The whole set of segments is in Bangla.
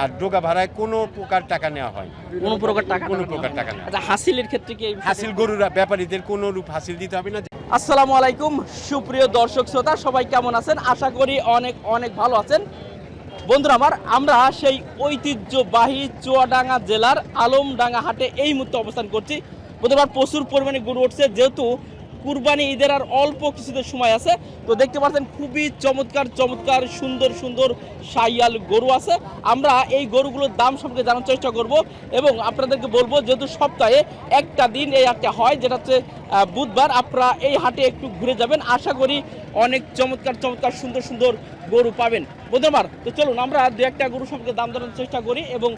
আর ডোকা ভাড়ায় কোনো প্রকার টাকা নেওয়া হয় কোনো প্রকার টাকা কোনো প্রকার টাকা নেওয়া আচ্ছা হাসিলের ক্ষেত্রে কি হাসিল গরুরা ব্যাপারীদের কোনো রূপ হাসিল দিতে হবে না। আসসালামু আলাইকুম সুপ্রিয় দর্শক শ্রোতা সবাই কেমন আছেন? আশা করি অনেক অনেক ভালো আছেন। বন্ধুরা আমার আমরা সেই ঐতিহ্যবাহী চুয়াডাঙ্গা জেলার আলমডাঙ্গা হাটে এই মুহূর্তে অবস্থান করছি। বন্ধুরা প্রচুর পরিমাণে গরু উঠছে যেহেতু কুরবানি ঈদের আর অল্প কিছুদের সময় আছে। তো দেখতে পাচ্ছেন, খুবই চমৎকার চমৎকার, সুন্দর সুন্দর সাইয়াল গরু আছে। আমরা এই গরুগুলোর দাম সম্পর্কে জানার চেষ্টা করব এবং আপনাদেরকে বলব, যেহেতু সপ্তাহে একটা দিন এই হাটটা হয়, যেটা হচ্ছে বুধবার। আপনারা এই হাটে একটু ঘুরে যাবেন। আশা করি অনেক চমৎকার চমৎকার সুন্দর সুন্দর গরু পাবেন। বন্ধু আমার তো চলুন আমরা দু একটা গরু সম্পর্কে দাম জানার চেষ্টা করি এবং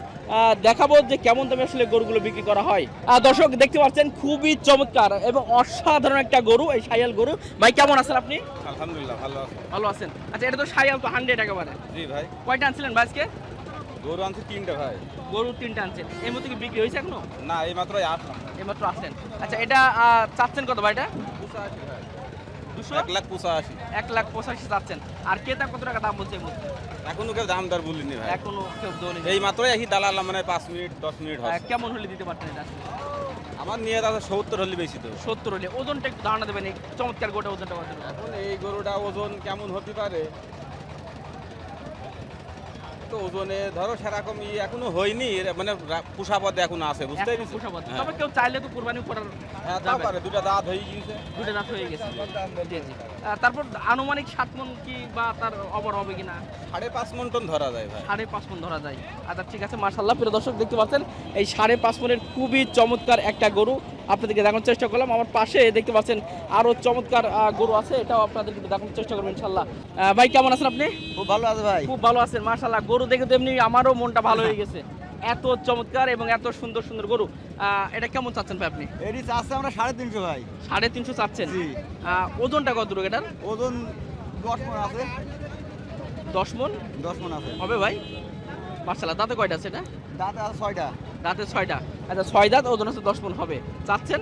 দেখাবো যে কেমন দামে আসলে গরুগুলো বিক্রি করা হয়। দর্শক দেখতে পাচ্ছেন খুবই চমৎকার এবং অসাধারণ একটা গরু এই সাইয়াল গরু। ভাই কেমন আছেন আপনি? আলহামদুলিল্লাহ ভালো আছে। ভালো আছেন? আচ্ছা এটা তো সাইয়াল তো হান্ড্রেড একেবারে। জি ভাই। কয়টা আনছিলেন ভাই আজকে? গরু আনছে তিনটে ভাই। গরু তিনটা আনছেন। এই মধ্যে কি বিক্রি হয়েছে এখনও? না এই মাত্র আসলাম এইমাত্র আসছেন আচ্ছা এটা চাচ্ছেন কত ভাই এটা? দুশো? এক লাখ পঁচাশি। এক লাখ পঁচাশি চাচ্ছেন আর ক্রেতা কত টাকা দাম বলছে এখনও কেউ দাম দর বলিনি ভাই। এখনও কেউ এই মাত্র এই দালালাম মানে পাঁচ মিনিট দশ মিনিট হয় কেমন হলে দিতে পারতেন এটা? আমার নিয়ে দাদা সত্তর হলে বেশি তো। সত্তর হলে। ওজনটা একটু ধারণা দেবেন এই চমৎকার গোটা ওজনটা এখন এই গরুটা ওজন কেমন হতে পারে? তো ওজনে ধরো সেরকম ই এখনও হয়নি মানে পুষাপদে এখনও আছে বুঝতে পেরেছি? হ্যাঁ। তবে কেউ চাইলে তো কুরবানি করার হ্যাঁ যাবে। পারে দুটা দাঁত হয়ে গিয়েছে। দুটো দাঁত হয়ে গেছে। জি, জি। তারপর আনুমানিক সাত মন কি বা তার অবর হবে কিনা? সাড়ে পাঁচ মন টন ধরা যায় ভাই। সাড়ে পাঁচ মন ধরা যায়। আচ্ছা ঠিক আছে মার্শাল্লাহ প্রিয় দর্শক দেখতে পাচ্ছেন? এই সাড়ে পাঁচ মনের খুবই চমৎকার একটা গরু। আপনাদেরকে দেখানোর চেষ্টা করলাম। আমার পাশে দেখতে পাচ্ছেন আরও চমৎকার গরু আছে। এটাও আপনাদেরকে দেখানোর চেষ্টা করবেন ইনশাল্লাহ ভাই কেমন আছেন আপনি? খুব ভালো আছে ভাই। খুব ভালো আছেন মার্শাল্লাহ গরু দেখে তো এমনি আমারও মনটা ভালো হয়ে গেছে। এত চমৎকার এবং এত সুন্দর সুন্দর গরু। আহ, এটা কেমন চাচ্ছেন ভাই আপনি? এটি চাচ্ছে আমরা সাড়ে তিনশো ভাই। সাড়ে তিনশো চাচ্ছেন? জি। ওজনটা কত দূর এটার? ওজন দশ মন আছে। দশ মন? দশ মন আছে। হবে ভাই? মার্শাল্লাহ দাঁতে কয়টা আছে এটা? দাঁতে আছে ছয়টা। দাঁতে ছয়টা। আচ্ছা ছয় দাঁত ওজন হচ্ছে দশ হবে। চাচ্ছেন?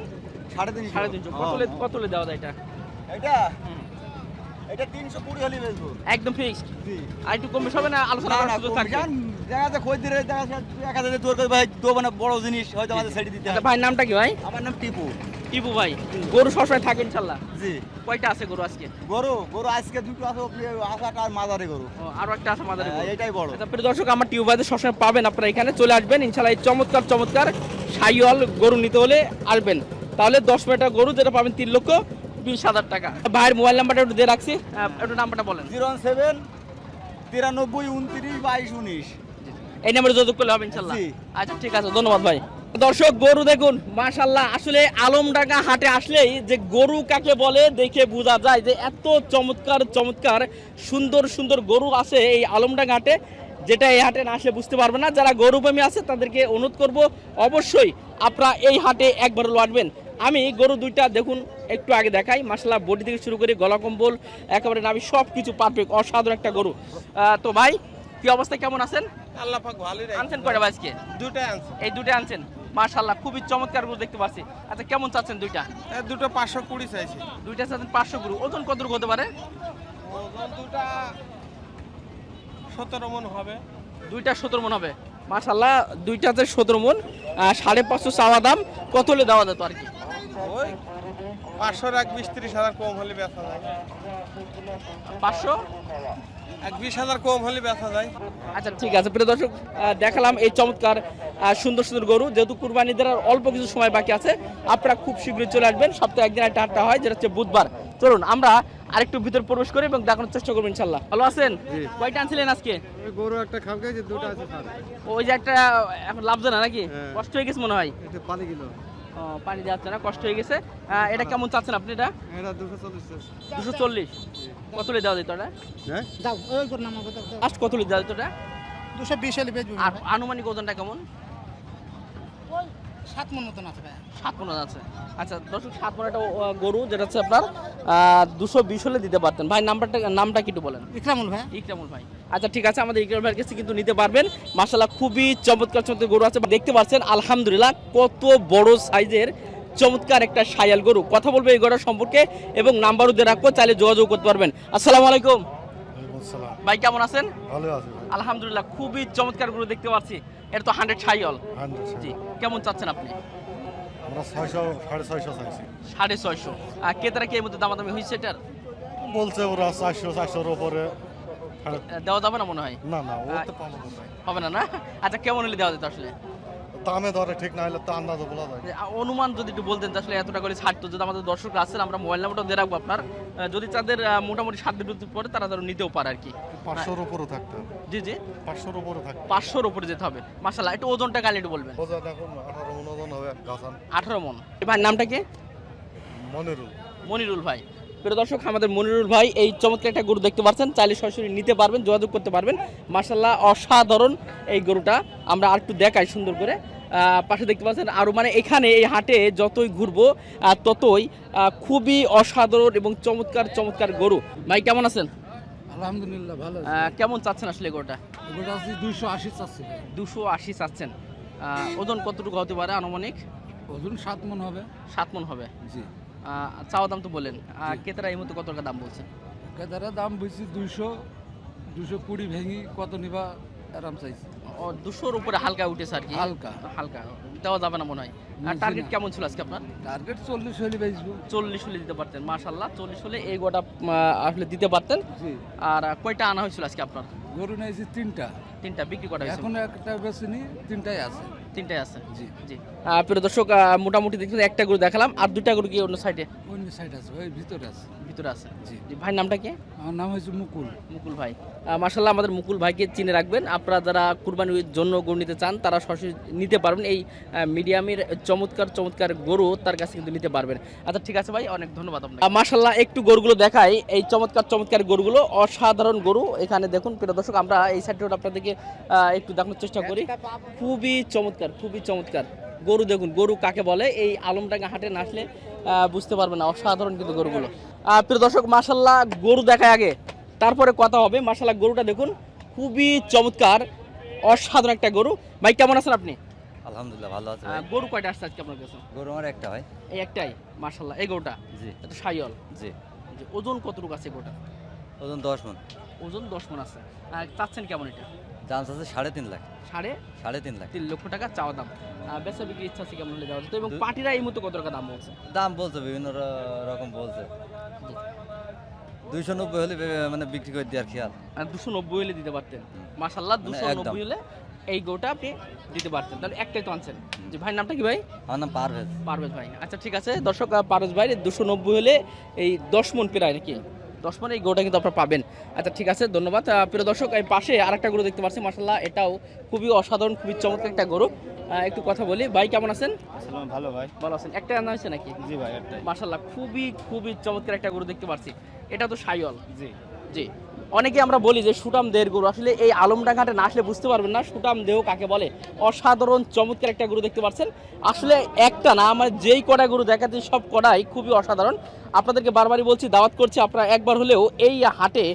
সাড়ে তিনশো। সাড়ে তিনশো। হ্যাঁ, কতলে হ্যাঁ। কতলে দেওয়া যায় এটা? এটা? এটা তিনশো কুড়ি হলে বেচবো। একদম ফিক্সড আর একটু হবে না আলোচনা করার সুযোগ থাকবে? দেখা যাচ্ছে দেখা যাচ্ছে এক হাজার তোর ভাই দেবো বড় জিনিস হয়তো আমাদের ছেড়ে দিতে আচ্ছা ভাই নামটা কি ভাই? আমার নাম টিপু। টিপু ভাই গরু সবসময় থাকে ইনশাল্লাহ। জি। কয়টা আছে গরু আজকে? গরু গরু আজকে দুটো আছে আসাটা আর মাজারে গরু। আরও একটা আছে মাদারে হ্যাঁ, এটাই বড়। আচ্ছা প্রিয় দর্শক আমার টিউব ভাইদের সবসময় পাবেন আপনারা এখানে। চলে আসবেন ইনশাল্লাহ এই চমৎকার চমৎকার সাইওয়াল গরু নিতে হলে আসবেন। তাহলে দশ মিনিটের গরু যেটা পাবেন তিন লক্ষ বিশ হাজার টাকা। ভাইয়ের মোবাইল নাম্বারটা একটু দিয়ে রাখছি। আহ, একটু নাম্বারটা বলেন। জিরো সেভেন তিরানব্বই উনত্রিশ বাইশ উনিশ। এই নাম্বারে যোগাযোগ করলে হবে ইনশাল্লাহ। আচ্ছা ঠিক আছে ধন্যবাদ ভাই। দর্শক গরু দেখুন মাশাল্লাহ আসলে আলমডাঙ্গা হাটে আসলেই যে গরু কাকে বলে দেখে বোঝা যায় যে এত চমৎকার চমৎকার সুন্দর সুন্দর গরু আছে এই আলমডাঙ্গা হাটে। যেটা এই হাটে না আসলে বুঝতে পারবে না যারা গরু প্রেমী আছে তাদেরকে অনুরোধ করব অবশ্যই আপনারা এই হাটে একবার আসবেন আমি গরু দুইটা দেখুন একটু আগে দেখাই মাসাল্লাহ বডি থেকে শুরু করে গলা কম্বল একেবারে নামি সব কিছু পারফেক্ট অসাধারণ একটা গরু। আহ, তো ভাই কি অবস্থা কেমন আছেন? আল্লাহ ভালোই আনছেন কয়টা আজকে? দুটাই আনছি। এই দুটো আনছেন? মাশাল্লাহ খুবই চমৎকার গরু দেখতে পাচ্ছি। আচ্ছা কেমন চাচ্ছেন দুইটা? দুটো পাঁচশো কুড়ি চাইছি। দুইটা চাচ্ছেন পাঁচশো গরু। ওজন কত হতে পারে? ওজন দুটা সতেরো মন হবে। দুইটা সতেরো মন হবে। মাশাল্লাহ দুইটাতে সতেরো মন সাড়ে পাঁচশো চাওয়া দাম। কত হলে দেওয়া যেত আর কি? ওই পাঁচশোর এক বিশ ত্রিশ হাজার কম হলে বেচা যায় পাঁচশো? এক বিশ হাজার কম হলে বেচা যায়। আচ্ছা ঠিক আছে প্রিয় দর্শক দেখালাম এই চমৎকার সুন্দর সুন্দর গরু। যেহেতু কুরবানিদের আর অল্প কিছু সময় বাকি আছে আপনারা খুব শীঘ্রই চলে আসবেন। সপ্তাহে একদিন একটা হাটটা হয় যেটা হচ্ছে বুধবার। চলুন আমরা আরেকটু ভিতর প্রবেশ করি এবং দেখানোর চেষ্টা করব ইনশাল্লাহ। ভালো আছেন? কয়টা আনছিলেন আজকে? গরু একটা খাম খেয়েছে দুটো আছে ওই যে একটা এখন লাভজনক না নাকি? হ্যাঁ। কষ্ট হয়ে গেছে মনে হয়। পানি দেওয়া যাচ্ছে না কষ্ট হয়ে গেছে। এটা কেমন চাচ্ছেন আপনি এটা? এটা দুশো চল্লিশ দুশো চল্লিশ। কত লিটার দেওয়া যেত এটা? হ্যাঁ? লাস্ট কত লিটার দেওয়া যেত এটা? দুশো বিশ আর আনুমানিক ওজনটা কেমন? সাত মন মতন আছে ভাই সাত মনে আছে। আচ্ছা দর্শক সাত মনে একটা গরু যেটা হচ্ছে আপনার দুশো বিশ হলে দিতে পারতেন। ভাই নাম্বারটা নামটা কি একটু বলেন? ইকরামুল ভাই ইকরামুল ভাই। আচ্ছা ঠিক আছে আমাদের ইকরাম ভাইয়ের কাছে কিন্তু নিতে পারবেন। মাসাল্লাহ খুবই চমৎকার চমৎকার গরু আছে। দেখতে পাচ্ছেন আলহামদুলিল্লাহ কত বড় সাইজের চমৎকার একটা সায়াল গরু। কথা বলব এই গরুর সম্পর্কে এবং নাম্বারও দিয়ে রাখব চাইলে যোগাযোগ করতে পারবেন। আসসালামু আলাইকুম। ভাই কেমন আছেন? ভালো আছি আলহামদুলিল্লাহ খুবই চমৎকার গরু দেখতে পাচ্ছি। এটা তো হান্ড্রেড সাইল অল জি কেমন চাচ্ছেন আপনি? আমরা ছয়শো সাড়ে ছয়শো চাইছি। সাড়ে ছয়শো। আর কেতারা কি এর মধ্যে দামাদামি হয়েছে এটার? বলছে ওরা চারশো চারশোর উপরে। দেওয়া যাবে না মনে হয়? না না ও তো পাবো কোথায় হবে না না? আচ্ছা কেমন হলে দেওয়া যেত আসলে? দামে ধরে ঠিক না হলে তো বলা যায়। অনুমান যদি একটু বলতেন আসলে এতটা করে ছাড়তো যদি আমাদের দর্শকরা আছেন আমরা মোবাইল নাম্বারটা দিয়ে রাখব আপনার। যদি তাদের মোটামুটি সাত দিন পরে তারা ধরো নিতেও পারে আর কি। পাঁচশোর উপরে থাকতে হবে। জি জি। পাঁচশোর উপরে থাকতে পাঁচশোর উপরে যেতে হবে। মাসাল্লাহ একটু ওজনটা কালে একটু বলবেন। বোঝা দেখুন আঠারো উনজন হবে গাছান। আঠারো মন। ভাই নামটা কি? মনিরুল। মনিরুল ভাই। প্রিয় দর্শক আমাদের মনিরুল ভাই এই চমৎকার একটা গরু দেখতে পাচ্ছেন। চাইলে সরাসরি নিতে পারবেন যোগাযোগ করতে পারবেন। মার্শাল্লাহ অসাধারণ এই গরুটা। আমরা আর একটু দেখাই সুন্দর করে। পাশে দেখতে পাচ্ছেন আরও মানে এখানে এই হাটে যতই ঘুরবো ততই খুবই অসাধারণ এবং চমৎকার চমৎকার গরু। ভাই কেমন আছেন? আলহামদুলিল্লাহ ভালো কেমন চাচ্ছেন আসলে গরুটা? আছে দুইশো আশি চাচ্ছি দুশো আশি চাচ্ছেন। ওজন কতটুকু হতে পারে আনুমানিক? ওজন সাত মন হবে। সাত মন হবে? জি। চাওয়া দাম তো বলেন। আহ, ক্রেতারা এই মতো কত টাকা দাম বলছেন? কেদারা দাম বলছি দুইশো দুশো কুড়ি ভেঙি কত নিবা আরাম চাইছি। দুশোর উপরে হালকা উঠেছে আর কি? হালকা। হালকা দেওয়া যাবে না মনে হয়। আর টার্গেট কেমন ছিল আজকে আপনার? টার্গেট চল্লিশ হলে বেচবো। চল্লিশ হলে দিতে পারতেন মাশাল্লাহ চল্লিশ হলে এই গোটা আসলে দিতে পারতেন। আর কয়টা আনা হয়েছিল আজকে আপনার? গরু নিয়েছি তিনটা। তিনটা বিক্রি করা হয়েছে। এখন একটা বেশিনি তিনটাই আছে। তিনটাই আছে? জি। জি। প্রিয় দর্শক মোটামুটি দেখছেন একটা গরু দেখালাম আর দুটা গরু কি অন্য সাইডে অন্য সাইড আছে ওই ভিতরে আছে। ভিতরে আছে? ভাই নামটা কি? আমার নাম হচ্ছে মুকুল। মুকুল ভাই। মার্শাল্লাহ আমাদের মুকুল ভাইকে চিনে রাখবেন। আপনারা যারা কুরবানির জন্য গরু নিতে চান তারা সরাসরি নিতে পারবেন। এই মিডিয়ামের চমৎকার চমৎকার গরু তার কাছে কিন্তু নিতে পারবেন। আচ্ছা ঠিক আছে ভাই অনেক ধন্যবাদ আপনাকে। মার্শাল্লাহ একটু গরুগুলো দেখাই। এই চমৎকার চমৎকার গরুগুলো অসাধারণ গরু। এখানে দেখুন প্রিয় দর্শক আমরা এই সাইডে আপনাদেরকে একটু দেখানোর চেষ্টা করি। খুবই চমৎকার খুবই চমৎকার। গরু দেখুন গরু কাকে বলে? এই আলমডাঙ্গা হাটে না আসলে বুঝতে পারবে না অসাধারণ কিন্তু গরুগুলো। প্রিয় দর্শক মার্শাল্লাহ গরু দেখায় আগে। তারপরে কথা হবে। মার্শাল্লাহ গরুটা দেখুন খুবই চমৎকার অসাধারণ একটা গরু। ভাই কেমন আছেন আপনি? আলহামদুলিল্লাহ ভালো আছে গরু কয়টা আসছে আজকে আপনার কাছে? গরু আমার একটা ভাই। এই একটাই মার্শাল্লাহ এই গরুটা? জি। এটা সাইয়ল জি। ওজন কতটুকু আছে গরুটা ওজন দশ মন। ওজন দশ মন আছে। চাচ্ছেন কেমন এটা? দাম আছে সাড়ে তিন লাখ। সাড়ে সাড়ে তিন লাখ। তিন লক্ষ টাকা চাওয়া দাম। বেচা বিক্রি ইচ্ছা আছে কেমন হলে যেত এবং পার্টিরা এই মতো কত টাকা দাম বলছে? দাম বলছে বিভিন্ন রকম বলছে। দুইশো নব্বই হলে মানে বিক্রি করে দেওয়ার খেয়াল। আর দুশো নব্বই হলে দিতে পারতেন। মার্শাল্লাহ মানে দুশো। নব্বই হলে এই গরুটা আপনি দিতে পারতেন। তাহলে একটাই তো আনছেন। যে ভাই নামটা কি ভাই? আমার নাম পারভেজ। পারভেজ ভাই। আচ্ছা ঠিক আছে। দর্শক পারভেজ ভাই দুশো নব্বই হলে এই দশ মন প্রায় নাকি? দশ মানে এই গরুটা কিন্তু আপনারা পাবেন। আচ্ছা ঠিক আছে ধন্যবাদ। প্রিয় দর্শক এই পাশে আরেকটা গরু দেখতে পাচ্ছি মার্শাল্লাহ এটাও খুবই অসাধারণ খুবই চমৎকার একটা গরু। আহ, একটু কথা বলি। ভাই কেমন আছেন? ভালো ভাই। ভালো আছেন। একটা আনা হয়েছে নাকি? জি ভাই মার্শাল্লাহ খুবই খুবই চমৎকার একটা গরু দেখতে পাচ্ছি। এটা তো সাইল জি। জি। অনেকে আমরা বলি যে সুটাম দেহের গরু। আসলে এই আলমডাঙ্গাটে না আসলে বুঝতে পারবেন না সুটাম দেহ কাকে বলে। অসাধারণ চমৎকার একটা গরু দেখতে পাচ্ছেন। আসলে একটা না আমার যেই কটা গরু দেখাচ্ছি সব কটাই খুবই অসাধারণ। আপনাদেরকে বারবারই বলছি দাওয়াত করছি আপনারা একবার হলেও এই হাটে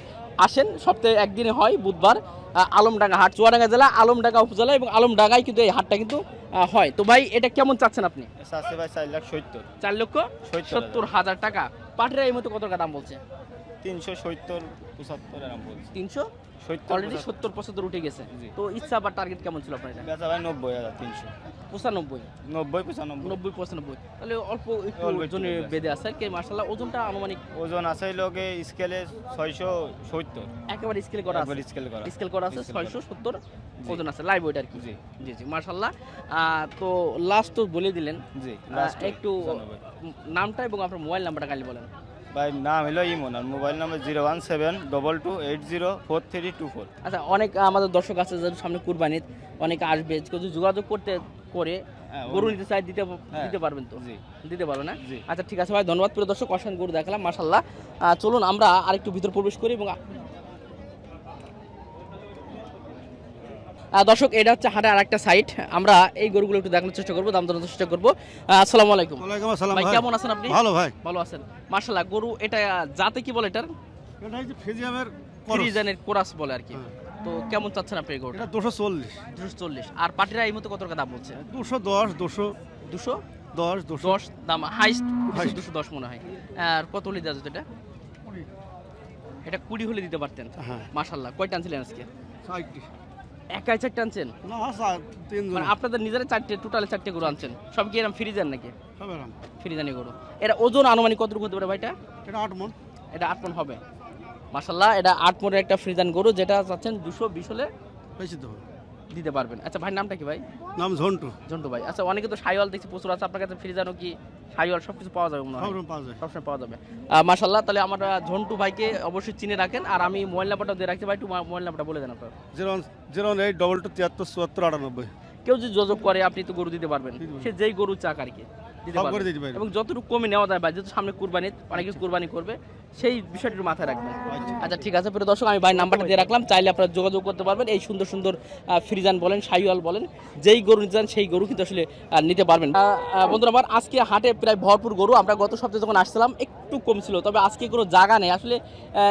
আসেন। সপ্তাহে একদিনে হয় বুধবার আলমডাঙ্গা হাট চুয়াডাঙ্গা জেলা আলমডাঙ্গা উপজেলা এবং আলমডাঙ্গায় কিন্তু এই হাটটা কিন্তু হয়। তো ভাই এটা কেমন চাচ্ছেন আপনি? ভাই চার লাখ সত্তর। চার লক্ষ সত্তর সত্তর হাজার টাকা। পাটিরা এই মতো কত টাকা দাম বলছে? তিনশো সত্তর। পঁচাত্তর এরকম বলছি। তিনশো? সত্তর অলরেডি সত্তর পঁচাত্তর উঠে গেছে। তো ইচ্ছা বা টার্গেট কেমন ছিল আপনার এটা? বেচা ভাই নব্বই হাজার তিনশো। পঁচানব্বই। নব্বই পঁচানব্বই। নব্বই পঁচানব্বই। তাহলে অল্প একটু ওজনে বেঁধে আছে। আর কি মার্শাল্লাহ ওজনটা আনুমানিক? ওজন আছে লোকে স্কেলে ছয়শো সত্তর। একেবারে স্কেল করা আছে। স্কেল করা। স্কেল করা আছে ছয়শো সত্তর ওজন আছে লাইভ ওয়েট আর কি। জি। জি জি মার্শাল্লাহ তো লাস্ট তো বলে দিলেন। জি একটু নামটা এবং আপনার মোবাইল নাম্বারটা খালি বলেন। ভাই নাম হলো ইমন আর mobile number zero one seven double two eight zero four three two four. আচ্ছা অনেক আমাদের দর্শক আছে যাদের সামনে কুরবানি অনেকে আসবে যদি যোগাযোগ করতে করে হ্যাঁ, গরু নিতে চাই দিতে হ্যাঁ। দিতে পারবেন তো? জি। দিতে পারো না। আচ্ছা ঠিক আছে ভাই ধন্যবাদ। প্রিয় দর্শক অসান গরু দেখালাম মাসাল্লাহ চলুন আমরা আরেকটু ভিতর প্রবেশ করি এবং দর্শক এটা হচ্ছে হাটের আরেকটা সাইট আমরা এই গরুগুলো একটু দেখানোর চেষ্টা করব দাম জানার চেষ্টা করব। আসসালামু আলাইকুম। আসসালাম ভাই কেমন আছেন আপনি? ভালো ভাই। ভালো আছেন। মার্শাল্লাহ গরু এটা জাতে কি বলে এটার? এটা হচ্ছে ফিজিয়ামের ফ্রিজানের কোরাস। বলে আর কি। তো কেমন চাচ্ছেন আপনি গরুটা? এটা দুশো চল্লিশ। দুশো চল্লিশ। আর পাটিরা এই মতো কত টাকা দাম বলছে? দুশো দশ দুশো দুশো দশ দুশো দশ দাম হাইস্ট দুশো দশ মনে হয়। আর কত হলে দেওয়া যেত এটা? এটা কুড়ি হলে দিতে পারতেন। হ্যাঁ। মাশাল্লাহ কয়টা আনছিলেন আজকে? একাই চারটে আনছেন? না স্যার তিনজন। মানে আপনাদের নিজেরা চারটে টোটালে চারটে গরু আনছেন। সব কি এরকম ফ্রিজার নাকি? ফ্রিজানি গরু। এটা ওজন আনুমানিক কতটুকু হতে পারে ভাইটা? এটা আট মন। এটা আট মন হবে। মাশাল্লাহ এটা আট মনের একটা ফ্রিজান গরু যেটা চাচ্ছেন দুশো বিশ হলে বেশি তো হবে। দিতে পারবেন। আচ্ছা ভাই নামটা কি ভাই? নাম ঝন্টু। ঝন্টু ভাই। আচ্ছা অনেকে তো সাইওয়াল দেখছি প্রচুর আছে। আপনার কাছে ফ্রিজানও কি সাইওয়াল সব কিছু পাওয়া যাবে মনে হয়। সবসময় পাওয়া যাবে। মাশাল্লাহ তাহলে আমরা ঝন্টু ভাইকে অবশ্যই চিনে রাখেন। আর আমি মোবাইল নাম্বারটা দিয়ে রাখতে ভাই একটু মোবাইল নাম্বারটা বলে দেন আপনার। Zero zero eight double two তিয়াত্তর চুয়াত্তর আটানব্বই। কেউ যদি যোগাযোগ করে আপনি তো গরু দিতে পারবেন। সে যেই গরু চাক আর কি। সব করে দিতে পারবেন। এবং যতটুকু কমে নেওয়া যায় ভাই যেহেতু সামনে কুরবানি অনেকে কুরবানি করবে সেই বিষয়টি মাথায় রাখবেন। আচ্ছা। ঠিক আছে প্রিয় দর্শক আমি ভাই নাম্বারটা দিয়ে রাখলাম। চাইলে আপনারা যোগাযোগ করতে পারবেন। এই সুন্দর সুন্দর ফ্রিজান বলেন সাইওয়াল বলেন যেই গরু নিতে চান সেই গরু কিন্তু আসলে নিতে পারবেন। বন্ধুরা আমার আজকে হাটে প্রায় ভরপুর গরু। আমরা গত সপ্তাহে যখন আসছিলাম একটু কম ছিল তবে আজকে কোনো জায়গা নেই। আসলে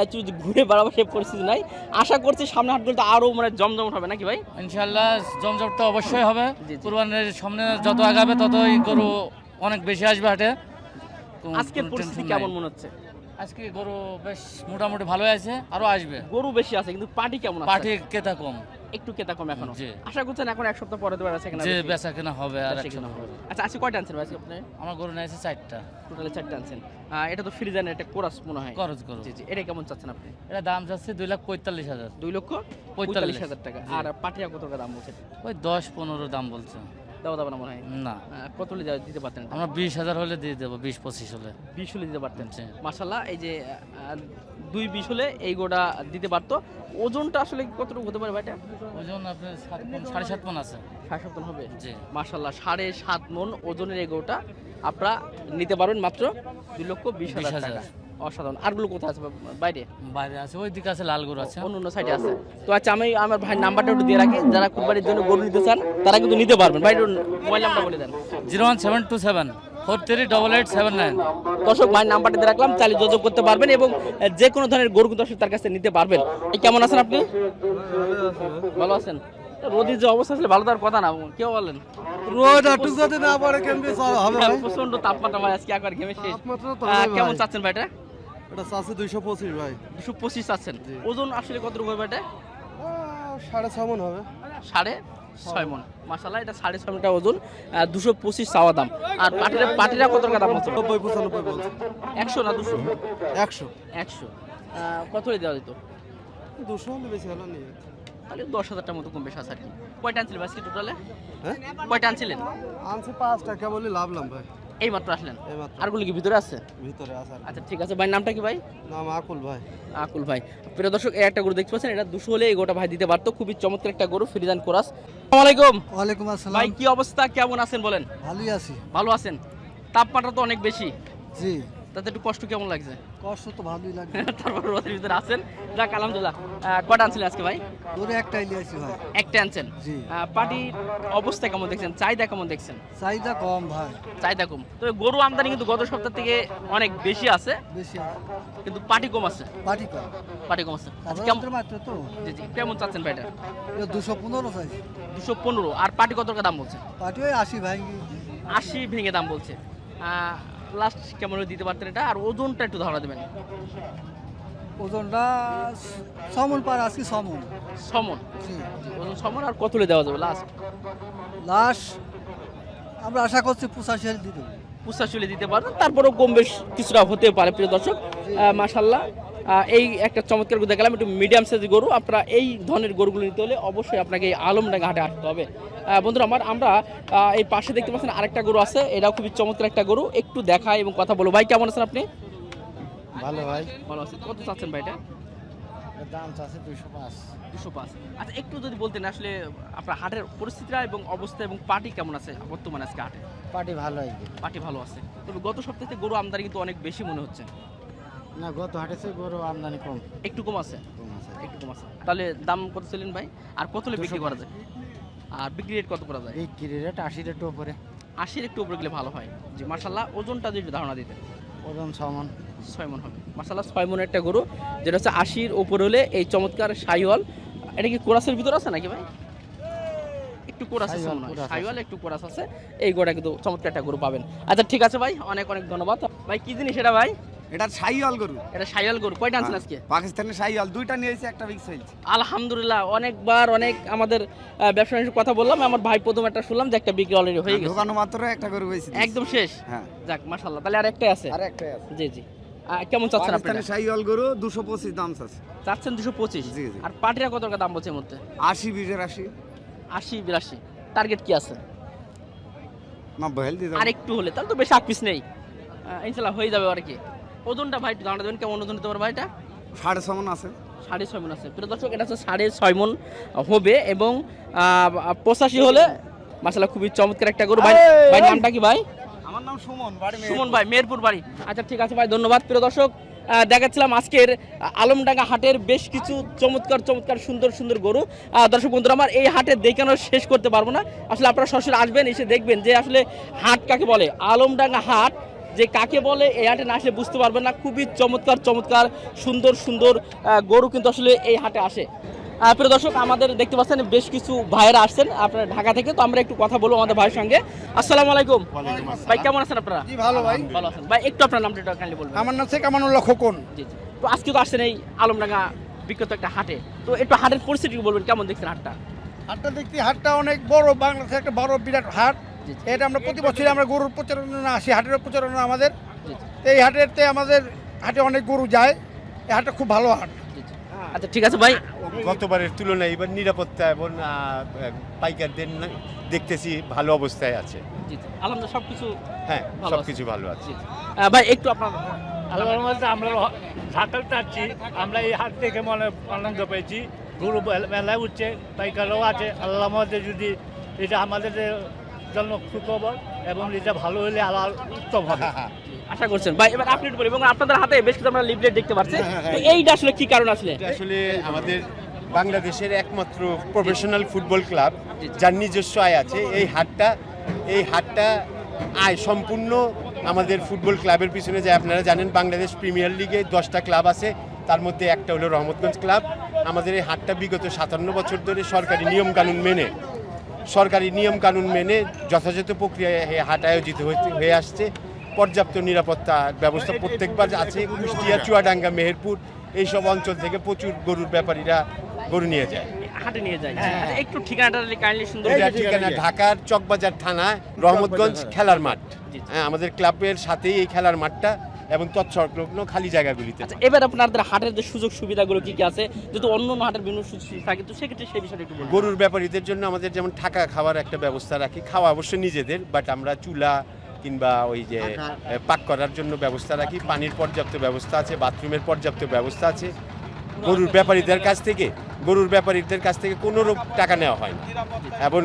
একটু ঘুরে বেড়াবার সেই পরিস্থিতি নাই। আশা করছি সামনে হাটগুলোতে আরও মানে জমজমট হবে নাকি ভাই? ইনশাল্লাহ জমজমটা অবশ্যই হবে। জি। সামনে যত আগাবে ততই গরু অনেক বেশি আসবে হাটে। আজকের পরিস্থিতি কেমন মনে হচ্ছে? আজকে গরু বেশ মোটামুটি ভালোই আছে আরও আসবে। গরু বেশি আছে কিন্তু পার্টি কেমন আছে? পাটি কেতা কম। একটু কেতা কম এখনও। আশা করছেন এখন এক সপ্তাহ পরে দেওয়ার আছে কিনা যে বেচা কেনা হবে আর একশো কিনা হবে। আচ্ছা আজকে কয়টা আনছেন ভাই আজকে আপনি আমার গরু নিয়েছে চারটা। টোটালে চারটে আনছেন। এটা তো ফ্রিজানের একটা কোরাস মনে হয়। খরচ গরু। জি জি এটা কেমন চাচ্ছেন আপনি? এটা দাম যাচ্ছে দুই লাখ পঁয়তাল্লিশ হাজার। দুই লক্ষ পঁয়তাল্লিশ। পঁয়তাল্লিশ হাজার টাকা। আর পাটিয়া কত টাকা দাম বলছে ওই দশ পনেরো দাম বলছে। দেওয়া যাবে না মনে হয়? না। কত হলে দিতে পারতেন আমরা বিশ হাজার হলে দিয়ে দেবো বিশ পঁচিশ হলে। বিশ হলে দিতে পারতেন। মাসাল্লাহ এই যে দুই বিশ হলে এই গোটা দিতে পারতো। ওজনটা আসলে কতটুকু হতে পারে ভাইটা ওজন আপনার সাত সাড়ে সাত মন আছে। সাড়ে সপ্তাহ হবে? জি। মার্শাল্লাহ সাড়ে সাত মন ওজনের এগোটা আপনারা নিতে পারবেন মাত্র দুই লক্ষ বিশ হাজার 20,000 টাকা। অসাধারণ। আরগুলো কোথায় আছে বাইরে? বাইরে আছে ওই দিকে আছে লাল গরু আছে। অন্য অন্য সাইডে আছে। তো আচ্ছা আমি আমার ভাই নাম্বারটা একটু দিয়ে রাখি। যারা কুরবানির জন্য গরু নিতে চান তারা কিন্তু নিতে পারবেন। ভাই মোবাইল নাম্বার বলে দেন। Zero one seven two seven four three double eight seven nine. দর্শক ভাই নাম্বারটা দিয়ে রাখলাম। চাইলে যোগাযোগ করতে পারবেন এবং যে কোনো ধরনের গরু কিন্তু তার কাছে নিতে পারবেন। এই কেমন আছেন আপনি? ভালো আছেন? রোদির যে অবস্থা ছিল ভালো তার কথা না কেউ বলেন। রোদ একটু যদি না পড়ে কেমনি হবে প্রচণ্ড তাপমাত্রা ভাই আজকে একবার ঘেমে শেষ। কেমন চাচ্ছেন ভাইটা এটা চাষে দুইশো পঁচিশ ভাই। দুশো পঁচিশ চাচ্ছেন? ওজন আসলে কতটুকু হবে এটা? সাড়ে ছ মন হবে। সাড়ে ছয় মন। মাসালা এটা সাড়ে ছয় মনটা ওজন দুশো পঁচিশ চাওয়া দাম। আর পাটিরা পাটিরা কত টাকা দাম হচ্ছে নব্বই পঁচানব্বই বলছে। একশো না দুশো? একশো। একশো। কত হলে দেওয়া যেত? দুশো হলে বেশি হলো নিয়ে তাহলে দশ হাজার টাকার মতো কম বেশি আছে আর কি। কয়টা আনছিলেন আজকে টোটালে হ্যাঁ? কয়টা আনছিলেন? আনছে পাঁচ টাকা বলে লাভলাম ভাই। এই মাত্র আসলেন? এইমাত্র। আরগুলো কি ভিতরে আছে? ভিতরে আছে আচ্ছা ঠিক আছে। ভাই নামটা কি ভাই? নাম আকুল ভাই। আকুল ভাই। প্রিয় দর্শক এই একটা গরু দেখতে পাচ্ছেন এটা দুশো হলে এই গোটা ভাই দিতে পারতো। খুবই চমৎকার একটা গরু ফিরিজান কোরাস। আসসালামাইকুম ওয়ালাইকুম আসসালাম। ভাই কি অবস্থা? কেমন আছেন বলেন? ভালোই আছি। ভালো আছেন? তাপমাত্রা তো অনেক বেশি। জি। তাতে একটু কষ্ট কেমন লাগছে? কষ্ট তো ভালোই লাগে তারপর রোদের ভিতরে আছেন। যাক আলহামদুলিল্লাহ। কটা আনছিলেন আজকে ভাই? লিয়েছি ভাই। একটা আনছেন? জি। পার্টির অবস্থা কেমন দেখছেন? চাহিদা কেমন দেখছেন? চাহিদা কম ভাই। চাহিদা কম। তবে গরু আমদানি কিন্তু গত সপ্তাহ থেকে অনেক বেশি আছে। বেশি কিন্তু পার্টি কম আছে। পাটি কম। পার্টি কম আছে। আচ্ছা, কেমন মাত্র তো। জি জি কেমন চাচ্ছেন ভাইটা দুশো পনেরো চাইছি। দুশো পনেরো। আর পার্টি কত টাকা দাম বলছে? পাটি ওই আশি ভাই। আশি ভেঙে দাম বলছে। লাস্ট কেমন দিতে পারতেন এটা? আর ওজনটা একটু ধারণা দেবেন। ওজনটা সমন পার আজকে সমন। সমন? ওজন সমন আর কত দেওয়া যাবে লাস্ট লাস্ট আমরা আশা করছি পঁচাশি হাজার দিয়ে দেবো দিতে পারবেন তারপরেও কম বেশ কিছুটা হতে পারে প্রিয় দর্শক। মাসাল্লাহ এই একটা চমৎকার গরু দেখালাম একটু মিডিয়াম সাইজ গরু। আপনারা এই ধরনের গরুগুলো নিতে হলে অবশ্যই আপনাকে এই আলমডাঙ্গা হাটে আসতে হবে। বন্ধুরা আমার আমরা এই পাশে দেখতে পাচ্ছেন আরেকটা গরু আছে এটাও খুবই চমৎকার একটা গরু। একটু দেখাই এবং কথা বলো। ভাই কেমন আছেন আপনি? ভালো ভাই। ভালো আছেন কত চাচ্ছেন দাম পাঁচ। দুশো পাঁচ। আচ্ছা একটু যদি বলতেন আসলে আপনার হাটের পরিস্থিতিটা এবং অবস্থা এবং পার্টি কেমন আছে বর্তমানে আজকে হাটে? পার্টি ভালো পার্টি ভালো আছে। তবে গত সপ্তাহে গরু আমদানি কিন্তু অনেক বেশি মনে হচ্ছে। না গত হাটেছে গরু আমদানি কম। একটু কম আছে? কম আছে। একটু কম আছে। তাহলে দাম কত ছিলেন ভাই? আর কত হলে বিক্রি করা যায়? আর বিক্রি রেট কত করা যায়? বিক্রি রেট আশি রেট উপরে। আশির একটু উপরে গেলে ভালো হয়। জি মার্শাল্লাহ ওজনটা যদি ধারণা দিতেন। ওজন ছমন ছয় মন হবে। মার্শাল্লাহ ছয় মনের একটা গরু যেটা হচ্ছে আশির উপরে হলে এই চমৎকার সাইওয়াল। এটা কি কোরাসের ভিতর আছে নাকি ভাই? একটু কোরাস আছে সাইওয়াল, কোরাস আছে। সাইওয়াল একটু কোরাস আছে। এই গোটা কিন্তু চমৎকার একটা গরু পাবেন। আচ্ছা ঠিক আছে ভাই অনেক অনেক ধন্যবাদ। ভাই কি জিনিস এটা ভাই? এটা সাইয়াল গরু। এটা সাইয়াল গরু। কয়টা আনছেন আজকে? পাকিস্তানের সাইয়াল দুইটা নিয়েছে একটা বিক্স হয়েছে আলহামদুলিল্লাহ অনেকবার অনেক আমাদের আহ, ব্যবসা কথা বললাম আমার ভাই প্রথম একটা শুনলাম যে একটা বিক্রি অলরেডি হয়ে গেছে। ঢোকানো মাত্র একটা গরু হয়েছে। একদম শেষ? হ্যাঁ। যাক মাশাল্লাহ তাহলে আর একটাই আছে? আর একটাই আছে। জি জি। কেমন চাচ্ছেন পাকিস্তানের সাইয়াল গরু দুশো পঁচিশ দাম আছে চাচ্ছেন দুশো পঁচিশ? জি, জি। আর পাটিরা কত টাকা দাম বলছে এর মধ্যে আশি বিশের আশি আশি বিরাশি। টার্গেট কি আছে? নব্বই হেল দিয়ে আর একটু হলে তাহলে তো বেশি আকপিস নেই। আহ, ইনশাল্লাহ হয়ে যাবে আর কি। ওজনটা ভাই একটু জানা দেবেন কেমন ওজন হতে পারে ভাইটা? সাড়ে ছমন আছে। সাড়ে ছয় মন আছে। প্রিয় দর্শক এটা হচ্ছে সাড়ে ছয় মন হবে এবং পঁচাশি হলে মাসালা খুবই চমৎকার একটা গরু। ভাই ভাই নামটা কি ভাই? আমার নাম সুমন বাড়ি সুমন ভাই মেহেরপুর বাড়ি। আচ্ছা ঠিক আছে ভাই ধন্যবাদ প্রিয় দর্শক। দেখাচ্ছিলাম আজকের আলমডাঙ্গা হাটের বেশ কিছু চমৎকার চমৎকার সুন্দর সুন্দর গরু। দর্শক বন্ধুরা আমার এই হাটে দেখানো শেষ করতে পারব না। আসলে আপনারা সরাসরি আসবেন এসে দেখবেন যে আসলে হাট কাকে বলে? আলমডাঙ্গা হাট যে কাকে বলে এই হাটে না আসলে বুঝতে পারবেন না। খুবই চমৎকার চমৎকার সুন্দর সুন্দর গরু কিন্তু আসলে এই হাটে আসে। প্রিয় দর্শক আমাদের দেখতে পাচ্ছেন বেশ কিছু ভাইয়েরা আসছেন আপনার ঢাকা থেকে তো আমরা একটু কথা বলব আমাদের ভাইয়ের সঙ্গে। আসসালামু আলাইকুম। ভাই কেমন আছেন আপনারা? জি ভালো ভাই। ভালো আছেন। ভাই একটু আপনার নামটা একটু কাইন্ডলি বলবেন। আমার নাম শেখ আমানুল্লাহ খোকন। জি জি। তো আজকে তো আসছেন এই আলমডাঙ্গা বিখ্যাত একটা হাটে। তো একটু হাটের পরিস্থিতি বলবেন কেমন দেখছেন হাটটা? হাটটা দেখছি হাটটা অনেক বড় বাংলাদেশের একটা বড় বিরাট হাট। এটা আমরা প্রতি বছরই আমরা গরুর প্রচারণা আসি হাটের প্রচারণা আমাদের। এই হাটেরতে আমাদের হাটে অনেক গরু যায়। এই হাটটা খুব ভালো হাট। আচ্ছা ঠিক আছে ভাই। গতবারের তুলনায় এবার নিরাপত্তা এবং পাইকারদের দেখতেছি ভালো অবস্থায় আছে। আলহামদুলিল্লাহ সব কিছু হ্যাঁ ভালো সব কিছু ভালো আছে। ভাই একটু আপনার মধ্যে আমরা ঢাকার চাচ্ছি আমরা এই হাট থেকে মনে আনন্দ পেয়েছি। গরু মেলায় উঠছে পাইকারও আছে। আল্লাহ যদি এটা আমাদের জন্য সুখবর এবং এটা ভালো হলে আল্লাহ উত্তম হবে। আশা করছেন। ভাই এবার আপনি একটু বলি এবং আপনাদের হাতে বেশ কিছু আমরা লিফলেট দেখতে পাচ্ছি। তো এইটা আসলে কি কারণ আসলে? এটা আসলে আমাদের বাংলাদেশের একমাত্র প্রফেশনাল ফুটবল ক্লাব। যার নিজস্ব আয় আছে। এই হাটটা এই হাটটা আয় সম্পূর্ণ আমাদের ফুটবল ক্লাবের পিছনে যে আপনারা জানেন বাংলাদেশ প্রিমিয়ার লিগে দশটা ক্লাব আছে। তার মধ্যে একটা হলো রহমতগঞ্জ ক্লাব আমাদের এই হাটটা বিগত সাতান্ন বছর ধরে সরকারি নিয়মকানুন মেনে সরকারি নিয়ম কানুন মেনে যথাযথ প্রক্রিয়ায় এই হাট আয়োজিত হয়ে আসছে। পর্যাপ্ত নিরাপত্তা ব্যবস্থা প্রত্যেকবার আছে। কুষ্টিয়া চুয়াডাঙ্গা মেহেরপুর এইসব অঞ্চল থেকে প্রচুর গরুর ব্যাপারীরা গরু নিয়ে যায়। হাটে নিয়ে যায়। আচ্ছা, একটু ঠিকানাটা কাইন্ডলি সুন্দর ঠিকানা ঢাকার চকবাজার থানা রহমতগঞ্জ খেলার মাঠ। হ্যাঁ আমাদের ক্লাবের সাথেই এই খেলার মাঠটা। এবং তৎসংলগ্ন খালি জায়গাগুলিতে আচ্ছা এবার আপনাদের হাটের যে সুযোগ সুবিধাগুলো কি কি আছে? যেহেতু অন্য অন্য হাটের বিভিন্ন সুযোগ থাকে তো সেক্ষেত্রে সেই বিষয়টা একটু গরুর ব্যাপারীদের জন্য আমাদের যেমন থাকা খাওয়ার একটা ব্যবস্থা রাখি। খাওয়া অবশ্য নিজেদের বাট আমরা চুলা কিংবা ওই যে পাক করার জন্য ব্যবস্থা রাখি। পানির পর্যাপ্ত ব্যবস্থা আছে বাথরুমের পর্যাপ্ত ব্যবস্থা আছে। গরুর ব্যাপারীদের কাছ থেকে গরুর ব্যাপারীদের কাছ থেকে কোনো রূপ টাকা নেওয়া হয় না। এবং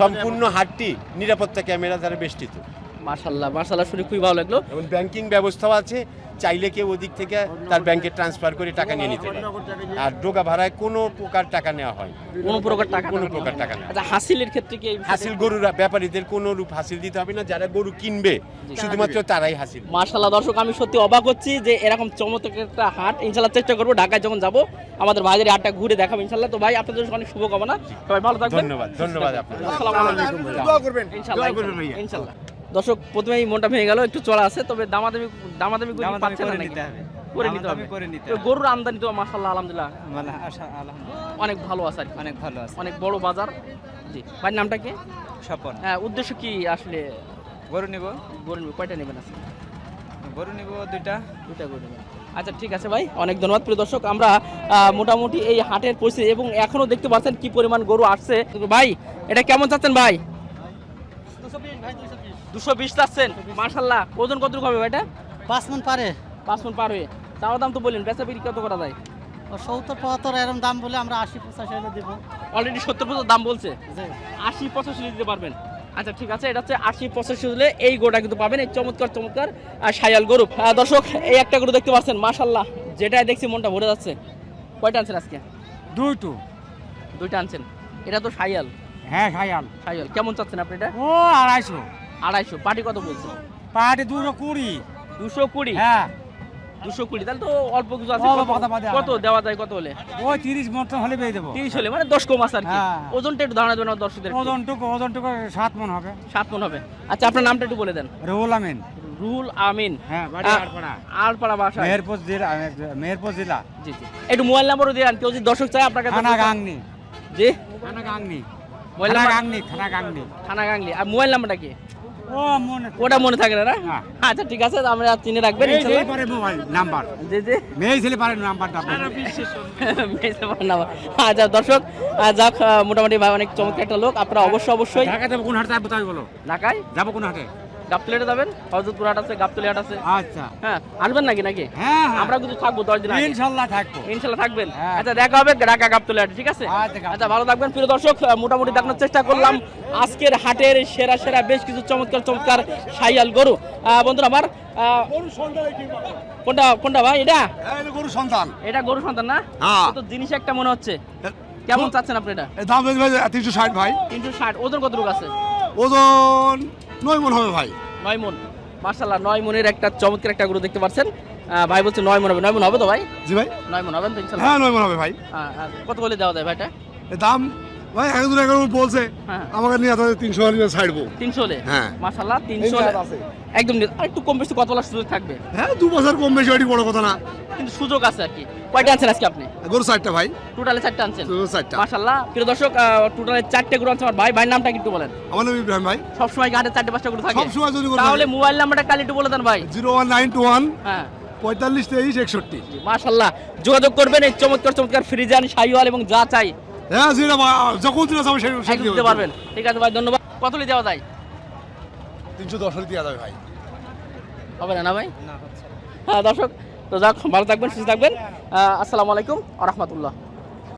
সম্পূর্ণ হাটটি নিরাপত্তা ক্যামেরা দ্বারা বেষ্টিত। মাশাল্লাহ মাশাল্লাহ শুনে খুবই ভালো লাগল। এবং ব্যাংকিং ব্যবস্থাও আছে চাইলে কেউ ওদিক থেকে তার ব্যাংকে ট্রান্সফার করে টাকা নিয়ে নিতে পারে। আর ডোকা ভাড়ায় কোনো প্রকার টাকা নেওয়া হয় কোনো প্রকার টাকা কোনো প্রকার টাকা নেওয়া আচ্ছা হাসিলের ক্ষেত্রে কি হাসিল গরুর ব্যাপারীদের কোনো রূপ হাসিল দিতে হবে না যারা গরু কিনবে শুধুমাত্র তারাই হাসিল। মার্শাল্লাহ দর্শক আমি সত্যি অবাক হচ্ছি যে এরকম চমৎকার একটা হাট ইনশাল্লাহ চেষ্টা করব ঢাকায় যখন যাব আমাদের ভাইদের হাটটা ঘুরে দেখাবো ইনশাল্লাহ তো ভাই আপনাদের জন্য অনেক শুভকামনা। সবাই ভালো থাকবেন। ধন্যবাদ ধন্যবাদ আপনাদের। আসসালামু আলাইকুম। দোয়া করবেন। ইনশাল্লাহ ইনশাল্লাহ দর্শক প্রথমেই মনটা ভেঙে গেল একটু চড়া আছে তবে দামাদামি দামাদামি করে পাচ্ছে না নাকি? নিতে হবে। করে নিতে হবে। করে নিতে তো গরুর আমদানি তো মাশাল্লাহ আলহামদুলিল্লাহ। মানে আলহামদুলিল্লাহ। অনেক ভালো আছে আর অনেক ভালো আছে। অনেক বড় বাজার। জি। ভাই নামটা কি? স্বপন। হ্যাঁ উদ্দেশ্য কি আসলে? গরু নিব। গরু নিবে? কয়টা নেবেন আছে গরু নিব দুইটা। দুইটা করে নেবেন। আচ্ছা ঠিক আছে ভাই অনেক ধন্যবাদ প্রিয় দর্শক। আমরা মোটামুটি এই হাটের পরিস্থিতি এবং এখনও দেখতে পাচ্ছেন কি পরিমাণ গরু আসছে। ভাই এটা কেমন চাচ্ছেন ভাই দুশো বিশ চাচ্ছেন? মার্শাল্লাহ ওজন কতটুকু হবে এটা পাঁচ মন পারে। পাঁচ মিনিট পার হয়ে। তাও দাম তো বললেন বেচা বিক্রি কত করা যায়? সত্তর পঁচাত্তর এরকম দাম বলে আমরা আশি পঁচাশি হলে দেবো। অলরেডি সত্তর পর্যন্ত দাম বলছে? আশি পঁচাশি দিতে পারবেন। আচ্ছা ঠিক আছে এটা হচ্ছে আশি পঁচাশি হলে এই গরুটা কিন্তু পাবেন। এই চমৎকার চমৎকার আর সায়াল গরু। দর্শক এই একটা গরু দেখতে পাচ্ছেন মাশাল্লাহ যেটাই দেখছি মনটা ভরে যাচ্ছে। কয়টা আনছেন আজকে? দুইটো। দুইটা আনছেন। এটা তো সায়াল। হ্যাঁ খায়াল সায়াল। কেমন চাচ্ছেন আপনি এটা? ও আড়াইশো। আড়াইশো। পাটি কত বলছে? পাহাড়ে দুশো কুড়ি। দুশো কুড়ি? হ্যাঁ। দুশো কুড়ি। তাহলে তো অল্প কিছু আছে। কত- কথা বাদে কত দেওয়া যায় কত হলে? ওই তিরিশ মতন হলে পেয়ে দেবো তিরিশ হলে মানে দশ কম আছে আর কি। হ্যাঁ। ওজনটা একটু ধারণা দেবেন দর্শকদের ওজনটুকু ওজনটুকু সাত মন হবে। সাত মন হবে। আচ্ছা আপনার নামটা একটু বলে দেন। রুহুল আমিন। রুহুল আমিন। হ্যাঁ আহ, আলপাড়া বাসা। মেহেরপুর জেলা মেহেরপুর জেলা। জি জি। একটু মোবাইল নাম্বারও দিয়ে কেউ যদি দর্শক চায় আপনার কাছে গাংনি। জি? থানা গাংনি। থানা গাংনি থানা গাংলি আর মোবাইল নাম্বারটা কি? ওটা মনে থাকে না না? হ্যাঁ। আচ্ছা ঠিক আছে আমরা চিনে রাখবেন ইনশাআল্লাহ পারে মোবাইল নাম্বার। জি জি। মেয়ে ছেলে পারে নাম্বারটা মেসে পার নাম্বার। আচ্ছা দর্শক যাক মোটামুটি ভাই অনেক চমৎকার একটা লোক। আপনারা অবশ্যই অবশ্যই ঢাকায় যাব কোন হাটে যাব তাই বলো। ঢাকায়? যাব কোন হাটে? গাবতলিয়াটা যাবেন? হজরতপুর হাট আছে গাবতলি হাট আছে। আচ্ছা। হ্যাঁ আসবেন নাকি নাকি? হ্যাঁ আমরা কিন্তু থাকব দশ দিন ইনশাল্লাহ থাকব। ইনশাল্লাহ থাকবেন। হ্যাঁ। আচ্ছা দেখা হবে ঢাকা গাবতলি হাটে ঠিক আছে? আচ্ছা, আচ্ছা ভালো থাকবেন প্রিয় দর্শক। মোটামুটি দেখানোর চেষ্টা করলাম। আজকের হাটের সেরা সেরা বেশ কিছু চমৎকার চমৎকার সাইয়াল গরু। আহ, বন্ধুরা আমার কোনটা কোনটা ভাই এটা? গরু সন্তান এটা গরু সন্তান না? হ্যাঁ। তো জিনিস একটা মনে হচ্ছে। কেমন চাচ্ছেন আপনি এটা? দাম তিনশো ষাট ভাই। তিনশো ষাট ওজন কত রোগ আছে? ওজন নয় মন হবে ভাই। নয় মন মার্শাল্লাহ নয় মনের একটা চমৎকার একটা গরু দেখতে পাচ্ছেন। ভাই বলছে নয় মন হবে নয় মন হবে তো ভাই? জি ভাই। নয় মন হবে তো হ্যাঁ নয় মন হবে ভাই। হ্যাঁ হ্যাঁ কত বলে দেওয়া যায় ভাইটা দাম? ভাই একজন একজন বলছে হ্যাঁ। আমাকে নিয়ে আসতে তিনশো হলে ছাড়বো। তিনশো হলে? হ্যাঁ। মার্শাল্লাহ তিনশো একদম একটু কম বেশি কত বলার সুযোগ থাকবে। হ্যাঁ দু বছর কম বেশি ওইটি বড় কথা না। কিন্তু সুযোগ আছে আর কি। কয়টা আনছেন আজকে আপনি? গরু চারটা ভাই। টোটালে চারটা আনছেন? চারটা। মার্শাল্লাহ প্রিয় দর্শক টোটালে চারটে গরু আনছে আমার ভাই। ভাইয়ের নামটা একটু বলেন। আমার নাম ইব্রাহিম ভাই। সবসময় ঘাটে চারটে পাঁচটা গরু থাকে। সব সময় যদি তাহলে মোবাইল নাম্বারটা কালি একটু বলে দেন ভাই। Zero one nine two one হ্যাঁ। পঁয়তাল্লিশ তেইশ একষট্টি। মাশাল্লাহ যোগাযোগ করবেন এই চমৎকার চমৎকার ফ্রিজান শাহিওয়াল এবং যা চাই। হ্যাঁ যেটা যখন যেটা যাবে সেই একদম দিতে পারবেন। ঠিক আছে ভাই ধন্যবাদ। কতলি দেওয়া যায়? তিনশো দশ হলে দেওয়া যাবে ভাই। হবে না না ভাই? হ্যাঁ দর্শক তো যাক ভালো থাকবেন সুস্থ থাকবেন। আসসালামু আলাইকুম আ রহমতুল্লাহ।